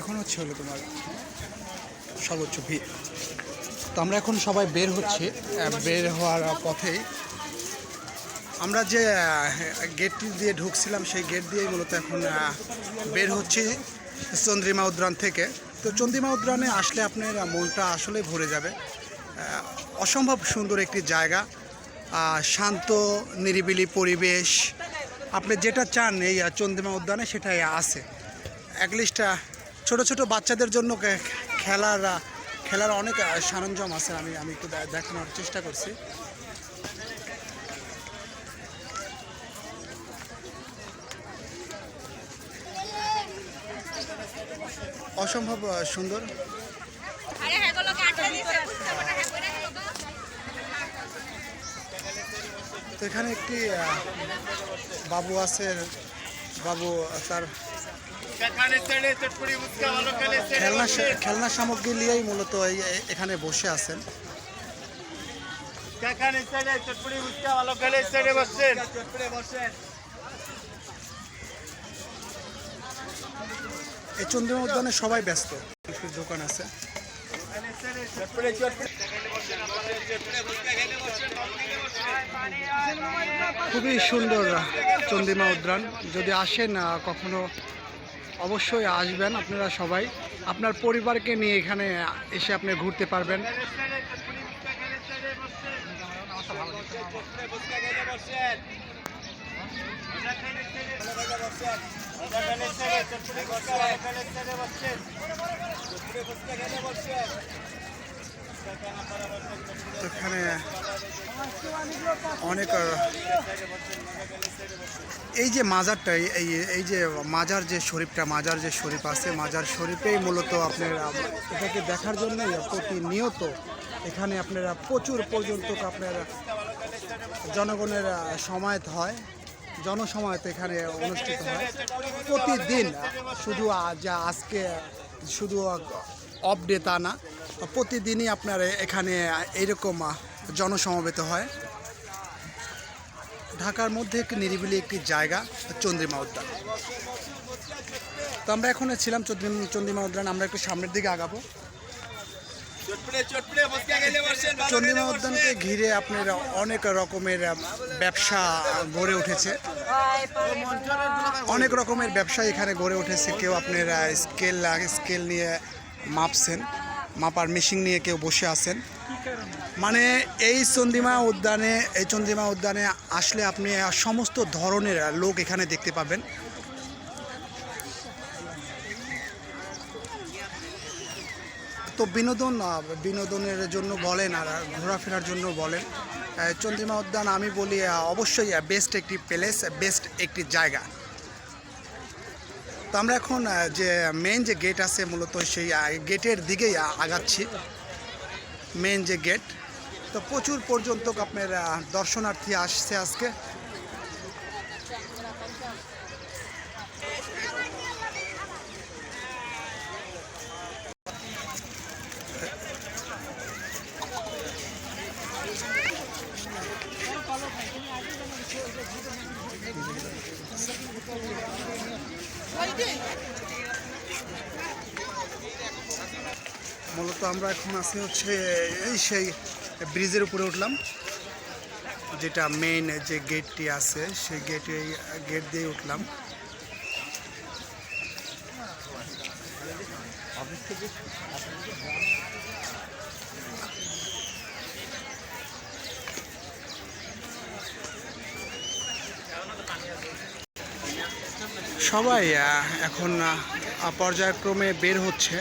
এখন হচ্ছে হলো তোমার সর্বোচ্চ ভিড়। তো আমরা এখন সবাই বের হচ্ছি বের হওয়ার পথেই। আমরা যে গেটটি দিয়ে ঢুকছিলাম, সেই গেট দিয়েই মূলত এখন বের হচ্ছি চন্দ্রিমা উদ্যান থেকে। তো চন্দ্রিমা উদ্যানে আসলে আপনার মনটা আসলে ভরে যাবে। অসম্ভব সুন্দর একটি জায়গা। শান্ত, নিরিবিলি পরিবেশ। আপনি যেটা চান এই চন্দ্রিমা উদ্যানে সেটাই আছে। অ্যাটলিস্ট ছোট ছোট বাচ্চাদের জন্য খেলার খেলার অনেক সরঞ্জাম আছে। আমি আমি একটু দেখানোর চেষ্টা করছি। অসম্ভব সুন্দর। তো এখানে একটি বাবু আছে। বাবু, তার খেলনা খেলনা সামগ্রী নিয়েই মূলত এখানে বসে আছেন। এই চন্দ্রিমা উদ্যানে সবাই ব্যস্ত কিছু দোকান আছে। খুবই সুন্দর চন্দ্রিমা উদ্যান। যদি আসেন কখনো অবশ্যই আসবেন আপনারা সবাই। আপনার পরিবারকে নিয়ে এখানে এসে আপনি ঘুরতে পারবেন। এখানে অনেক এই যে মাজারটা এই- এই যে মাজার যে শরীফটা মাজার যে শরীফ আছে মাজার শরীফেই মূলত আপনার এটাকে দেখার জন্যই প্রতিনিয়ত এখানে আপনারা প্রচুর পর্যন্ত আপনার জনগণের সমায়েত হয় জনসমায়েত এখানে অনুষ্ঠিত হয়। প্রতিদিন শুধু যা আজকে শুধু অফ ডে তা না প্রতিদিনই আপনার এখানে এইরকম আহ, জনসমাবেত হয়। ঢাকার মধ্যে একটি নিরিবিলি একটি জায়গা চন্দ্রিমা উদ্যান। তো আমরা এখন ছিলাম চন্দ্রিম- উদ্যান আমরা একটু সামনের দিকে আগাবো। চন্দ্রিমা উদ্যানকে ঘিরে আপনার অনেক রকমের ব্যবসা গড়ে উঠেছে। অনেক রকমের ব্যবসা এখানে গড়ে উঠেছে। কেউ আপনার স্কেল স্কেল নিয়ে মাপছেন মাপার মেশিন নিয়ে কেউ বসে আছেন। মানে এই চন্দ্রিমা উদ্যানে, এই চন্দ্রিমা উদ্যানে আসলে আপনি সমস্ত ধরনের লোক এখানে দেখতে পাবেন। তো বিনোদন বিনোদনের জন্য বলেন আর ঘোরাফেরার জন্য বলেন চন্দ্রিমা উদ্যান আমি বলি অবশ্যই বেস্ট একটি প্লেস বেস্ট একটি জায়গা। তো আমরা এখন যে মেন যে গেট আছে, মূলত সেই গেটের দিকেই আগাচ্ছি। মেন যে গেট তো প্রচুর পর্যন্ত আপনার দর্শনার্থী আসছে আজকে। মূলত আমরা এখন আছি হচ্ছে এই সেই ব্রিজের উপরে উঠলাম, যেটা মেইন যে গেটটি আছে, সেই গেটে গেট দিয়ে উঠলাম। সবাই এখন পর্যায়ক্রমে বের হচ্ছে।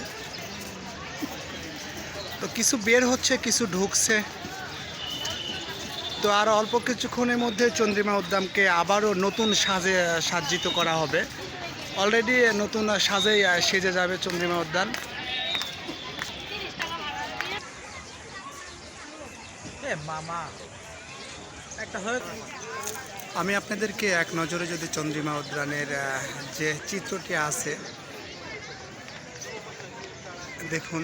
তো কিছু বের হচ্ছে কিছু ঢুকছে। তো আর অল্প কিছুক্ষণের মধ্যে চন্দ্রিমা উদ্যানকে আবারও নতুন সাজে সাজ্জিত করা হবে। অলরেডি নতুন সাজেই সেজে যাবে চন্দ্রিমা উদ্যান। মামা একটা আমি আপনাদেরকে এক নজরে যদি চন্দ্রিমা উদ্যানের যে চিত্রটি আছে দেখুন।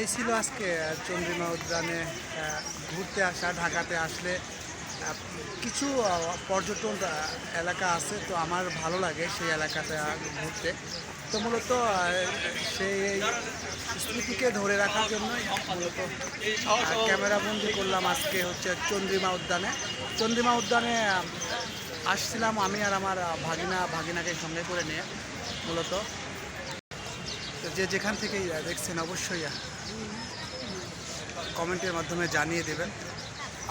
এই ছিল আজকে চন্দ্রিমা উদ্যানে ঘুরতে আসা, ঢাকাতে আসলে কিছু পর্যটন এলাকা আছে, তো আমার ভালো লাগে সেই এলাকাতে ঘুরতে। তো মূলত সেই স্মৃতিকে ধরে রাখার জন্যই মূলত ক্যামেরাবন্দি করলাম আজকে হচ্ছে চন্দ্রিমা উদ্যানে। চন্দ্রিমা উদ্যানে আসছিলাম আমি আর আমার ভাগিনা, ভাগিনাকে সঙ্গে করে নিয়ে মূলত। যে যেখান থেকেই দেখছেন অবশ্যই কমেন্টের মাধ্যমে জানিয়ে দেবেন।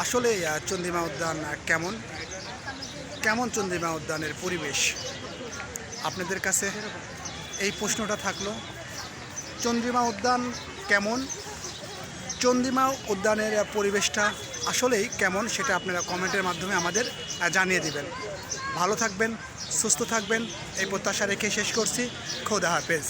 আসলে চন্দ্রিমা উদ্যান কেমন? কেমন চন্দ্রিমা উদ্যানের পরিবেশ? আপনাদের কাছে এই প্রশ্নটা থাকল, চন্দ্রিমা উদ্যান কেমন? চন্দ্রিমা উদ্যানের পরিবেশটা আসলেই কেমন সেটা আপনারা কমেন্টের মাধ্যমে আমাদের জানিয়ে দিবেন। ভালো থাকবেন, সুস্থ থাকবেন, এই প্রত্যাশা রেখে শেষ করছি। খোদা হাফেজ।